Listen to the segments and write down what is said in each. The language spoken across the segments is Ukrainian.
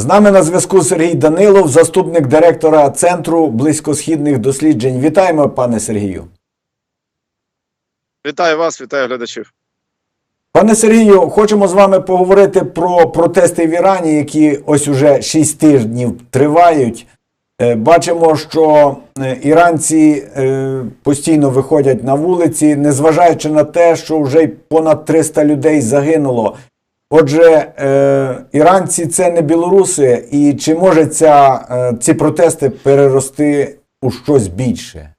З нами на зв'язку Сергій Данилов, заступник директора Центру близькосхідних досліджень. Вітаємо, пане Сергію. Вітаю вас, вітаю глядачів. Пане Сергію, хочемо з вами поговорити про протести в Ірані, які ось уже 6 тижнів тривають. Е, Бачимо, що е, іранці е, постійно виходять на вулиці, незважаючи на те, що вже понад 300 людей загинуло. Отже, е, іранці це не білоруси, і чи може ця, е, ці протести перерости у щось більше?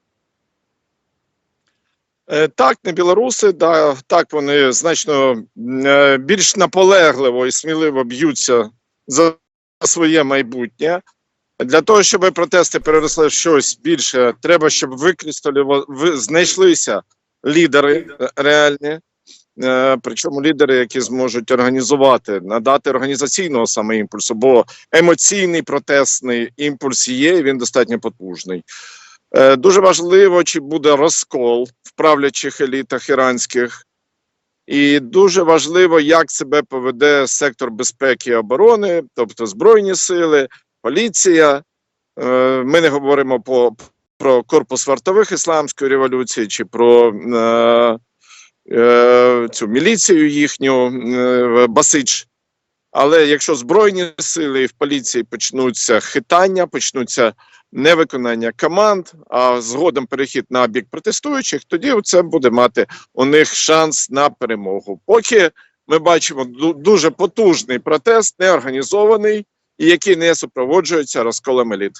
Е, Так, не білоруси, да, так вони значно більш наполегливо і сміливо б'ються за своє майбутнє. Для того, щоб протести переросли в щось більше, треба, щоб викристалювали, знайшлися лідери реальні, причому лідери, які зможуть організувати, надати організаційного саме імпульсу, бо емоційний протестний імпульс є, і він достатньо потужний. Е, Дуже важливо, чи буде розкол в правлячих елітах іранських, і дуже важливо, як себе поведе сектор безпеки і оборони, тобто Збройні сили, поліція. Е, Ми не говоримо про корпус вартових ісламської революції чи про е, е, цю міліцію їхню е, Басич. Але якщо збройні сили і в поліції почнуться хитання, почнуться невиконання команд, а згодом перехід на бік протестуючих, тоді це буде мати у них шанс на перемогу. Поки ми бачимо дуже потужний протест, неорганізований і який не супроводжується розколом еліт.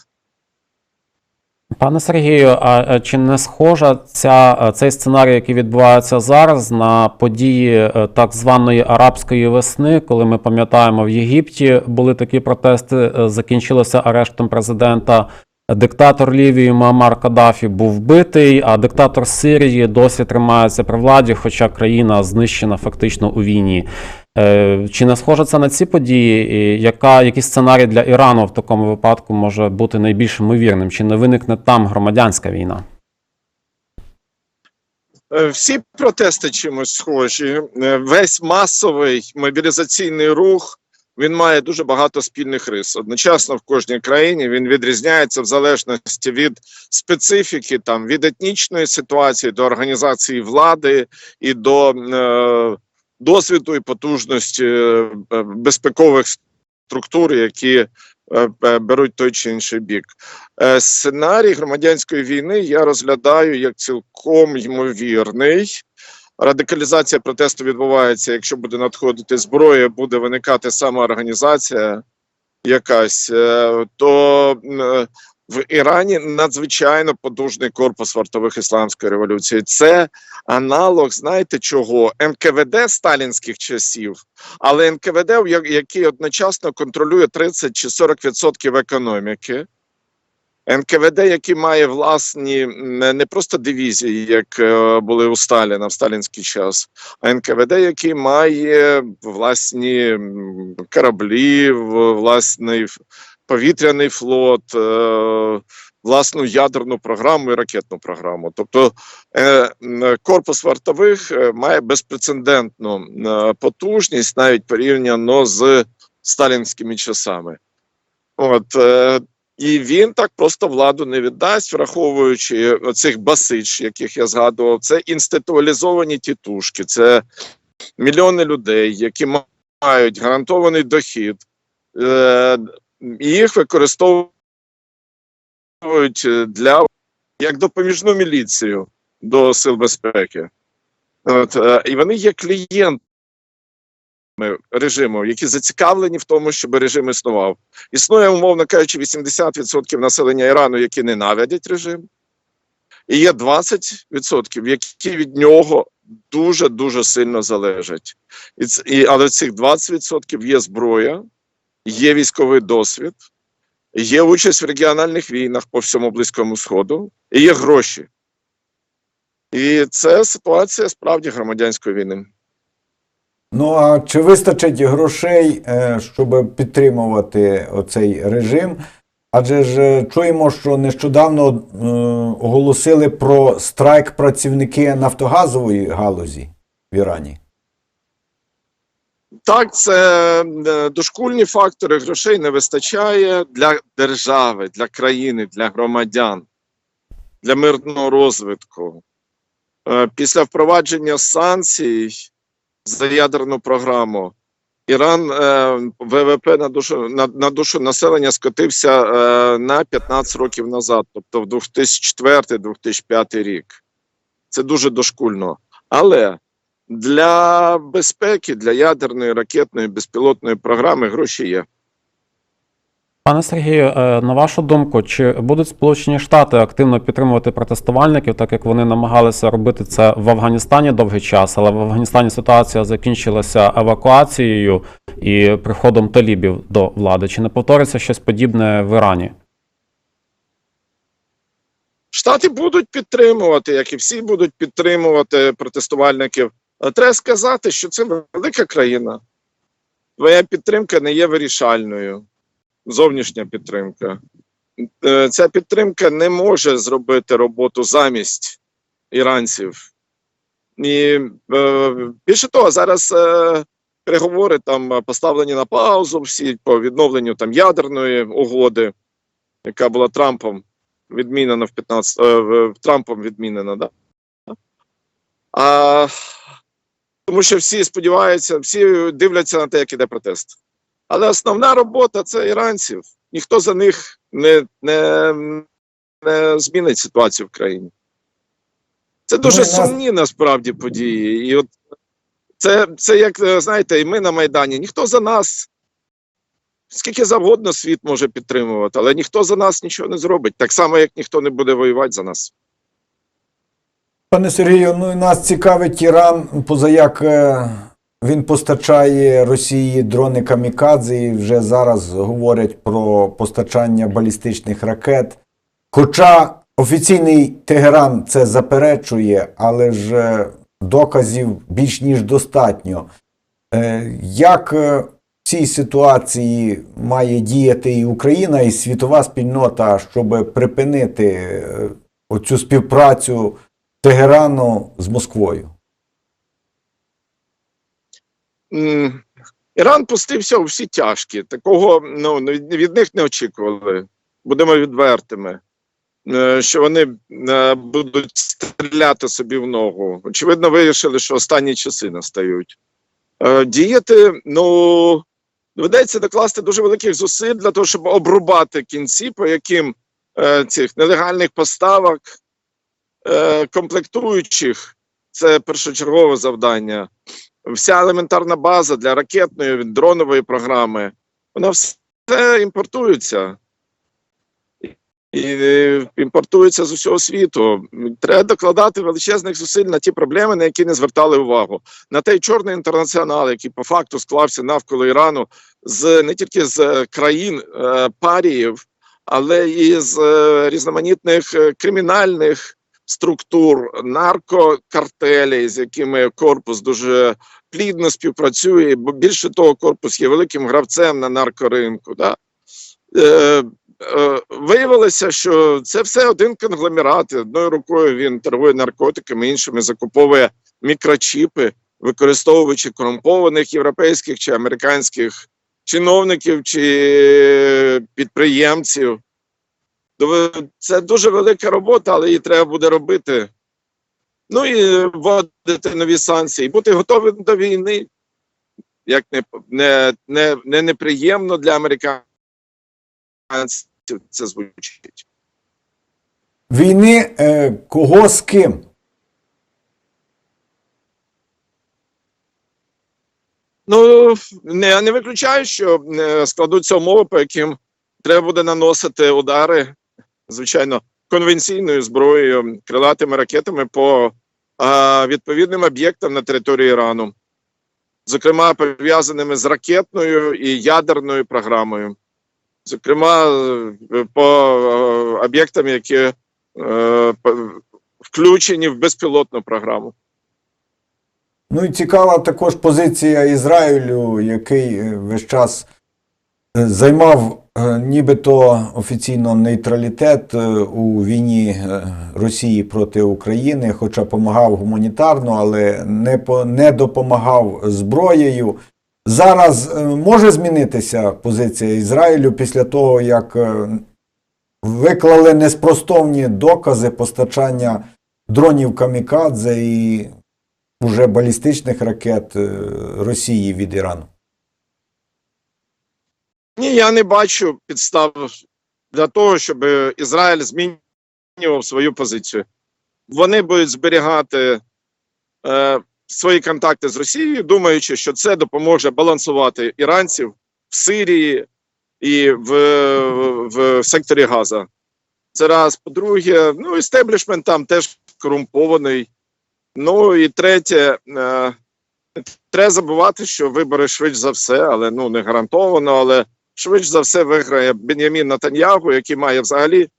Пане Сергію, а чи не схожа ця, цей сценарій, який відбувається зараз, на події е, так званої арабської весни, коли ми пам'ятаємо в Єгипті були такі протести, е, закінчилося арештом президента. Диктатор Лівії Муаммар Каддафі був вбитий, а диктатор Сирії досі тримається при владі, хоча країна знищена фактично у війні. Е, Чи не схоже це на ці події? І яка, який сценарій для Ірану в такому випадку може бути найбільш ймовірним? Чи не виникне там громадянська війна? Е, Всі протести чимось схожі. Е, Весь масовий мобілізаційний рух він має дуже багато спільних рис. Одночасно в кожній країні він відрізняється в залежності від специфіки, там від етнічної ситуації до організації влади і до е, досвіду і потужності е, е, безпекових структур, які е, беруть той чи інший бік. Сценарій громадянської війни я розглядаю як цілком ймовірний. Радикалізація протесту відбувається, якщо буде надходити зброя, буде виникати самоорганізація якась, е, то в Ірані надзвичайно потужний корпус вартових ісламської революції. Це аналог, знаєте чого? НКВД сталінських часів, але НКВД, який одночасно контролює 30 чи 40% економіки. НКВД, який має власні не просто дивізії, як е, були у Сталіна в сталінський час, а НКВД, який має власні кораблі, власний повітряний флот, е, власну ядерну програму і ракетну програму. Тобто е, корпус вартових е, має безпрецедентну потужність, навіть порівняно з сталінськими часами. От і він так просто владу не віддасть, враховуючи цих басич, яких я згадував. Це інституалізовані тітушки, це мільйони людей, які мають гарантований дохід, їх використовують для як допоміжну міліцію до сил безпеки. От, е, і вони є клієнтами режиму, які зацікавлені в тому, щоб режим існував. Існує, умовно кажучи, 80% населення Ірану, які ненавидять режим, і є 20%, які від нього дуже дуже сильно залежать. І, і, але цих 20% є зброя, є військовий досвід, є участь в регіональних війнах по всьому Близькому Сходу, і є гроші. І це ситуація справді громадянської війни. Ну а чи вистачить грошей, е, щоб підтримувати оцей режим? Адже ж е, чуємо, що нещодавно е, оголосили про страйк працівники нафтогазової галузі в Ірані. Так, це е, дошкульні фактори, грошей не вистачає для держави, для країни, для громадян, для мирного розвитку. Е, Після впровадження санкцій за ядерну програму Іран е, ВВП на душу на, на душу населення скотився на 15 років назад, тобто в 2004-2005 рік. Це дуже дошкульно. Але для безпеки, для ядерної ракетної безпілотної програми гроші є. Пане Сергію, е, на вашу думку, чи будуть Сполучені Штати активно підтримувати протестувальників, так як вони намагалися робити це в Афганістані довгий час, але в Афганістані ситуація закінчилася евакуацією і приходом талібів до влади? Чи не повториться щось подібне в Ірані? Штати будуть підтримувати, як і всі будуть підтримувати протестувальників. Але Треба сказати, що це велика країна. Твоя підтримка не є вирішальною. Зовнішня підтримка. Е, Ця підтримка не може зробити роботу замість іранців. І е, більше того, зараз е, переговори там е, поставлені на паузу всі по відновленню там ядерної угоди, яка була Трампом відмінена в 15 е, Трампом відмінена, да? А, тому що всі сподіваються, всі дивляться на те, як іде протест. Але основна робота це іранців. Ніхто за них не, не, не змінить ситуацію в країні. Це дуже Ну, нас- сумні насправді події. І от це, це як е, знаєте, і ми на Майдані. Ніхто за нас. Скільки завгодно світ може підтримувати, але ніхто за нас нічого не зробить. Так само, як ніхто не буде воювати за нас. Пане Сергію, ну і нас цікавить Іран, позаяк е, він постачає Росії дрони камікадзе, і вже зараз говорять про постачання балістичних ракет. Хоча офіційний Тегеран це заперечує, але ж е, доказів більш ніж достатньо. Е, Як в цій ситуації має діяти і Україна, і світова спільнота, щоб припинити оцю співпрацю Тегерану з Москвою? Іран пустився у всі тяжкі. Такого ну, від них не очікували. Будемо відвертими. Е, Що вони е, будуть стріляти собі в ногу. Очевидно, вирішили, що останні часи настають. Е, Діяти, ну, доведеться докласти дуже великих зусиль для того, щоб обрубати кінці, по яким цих нелегальних поставок, комплектуючих це першочергове завдання вся елементарна база для ракетної дронової програми, вона все імпортується. І е, імпортується з усього світу. Треба докладати величезних зусиль на ті проблеми, на які не звертали увагу. На той чорний інтернаціонал, який по факту склався навколо Ірану, з не тільки з е, країн е, паріїв, але і з е, різноманітних е, кримінальних структур, наркокартелей, з якими корпус дуже плідно співпрацює, бо більше того, корпус є великим гравцем на наркоринку. Да? Е, е, виявилося, що це все один конгломерат. Одною рукою він торгує наркотиками, іншими закуповує мікрочіпи, використовуючи корумпованих європейських чи американських чиновників чи підприємців. Дов- Це дуже велика робота, але її треба буде робити. Ну і вводити нові санкції, бути готовим до війни, як не, не, не, не неприємно для американців це звучить. Війни е, кого з ким? Ну не, я не виключаю, що е, складуться умови, по яким треба буде наносити удари, звичайно, конвенційною зброєю, крилатими ракетами по а, відповідним об'єктам на території Ірану, зокрема пов'язаними з ракетною і ядерною програмою, зокрема е, по е, об'єктам, які е, включені в безпілотну програму. Ну і цікава також позиція Ізраїлю, який е, весь час займав е, нібито офіційно нейтралітет е, у війні е, Росії проти України, хоча допомагав гуманітарно, але не, по, не допомагав зброєю. Зараз е, може змінитися позиція Ізраїлю після того, як е, виклали неспростовні докази постачання дронів камікадзе і уже балістичних ракет е, Росії від Ірану. Ні, я не бачу підстав для того, щоб Ізраїль змінював свою позицію. Вони будуть зберігати е, свої контакти з Росією, думаючи, що це допоможе балансувати іранців в Сирії і в, в, в секторі Газа. Це раз. По-друге, ну, істеблішмент там теж корумпований. Ну і третє, е, треба забувати, що вибори швидше за все, але ну не гарантовано, але швидше за все виграє Бенямін Натаньягу, який має взагалі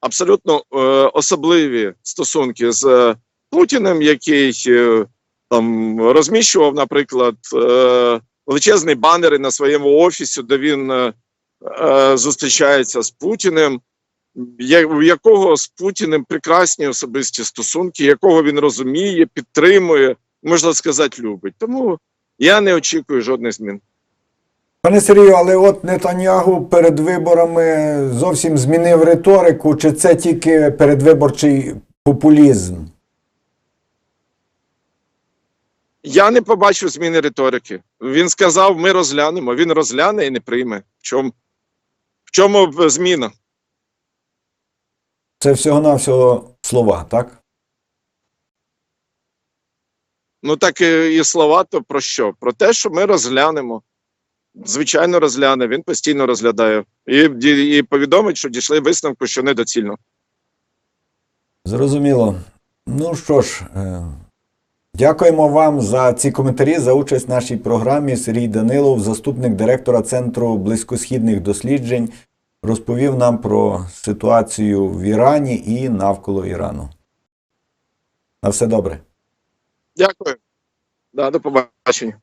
абсолютно е, особливі стосунки з е, Путіним, який е, там розміщував, наприклад, е, величезні банери на своєму офісі, де він е, е, зустрічається з Путіним. У якого з Путіним прекрасні особисті стосунки, якого він розуміє, підтримує, можна сказати, любить. Тому я не очікую жодних змін. Пане Сергію, але от Нетаньягу перед виборами зовсім змінив риторику, чи це тільки передвиборчий популізм? Я не побачив зміни риторики. Він сказав: ми розглянемо. Він розгляне і не прийме. В чому, в чому зміна? Це всього-навсього слова, так? Ну так і, і слова то про що? Про те, що ми розглянемо. Звичайно, розгляне. Він постійно розглядає і, і повідомить, що дійшли висновку, що недоцільно. Зрозуміло. Ну що ж, е, дякуємо вам за ці коментарі, за участь в нашій програмі. Сергій Данилов, заступник директора Центру близькосхідних досліджень, розповів нам про ситуацію в Ірані і навколо Ірану. На все добре. Дякую. Да, до побачення.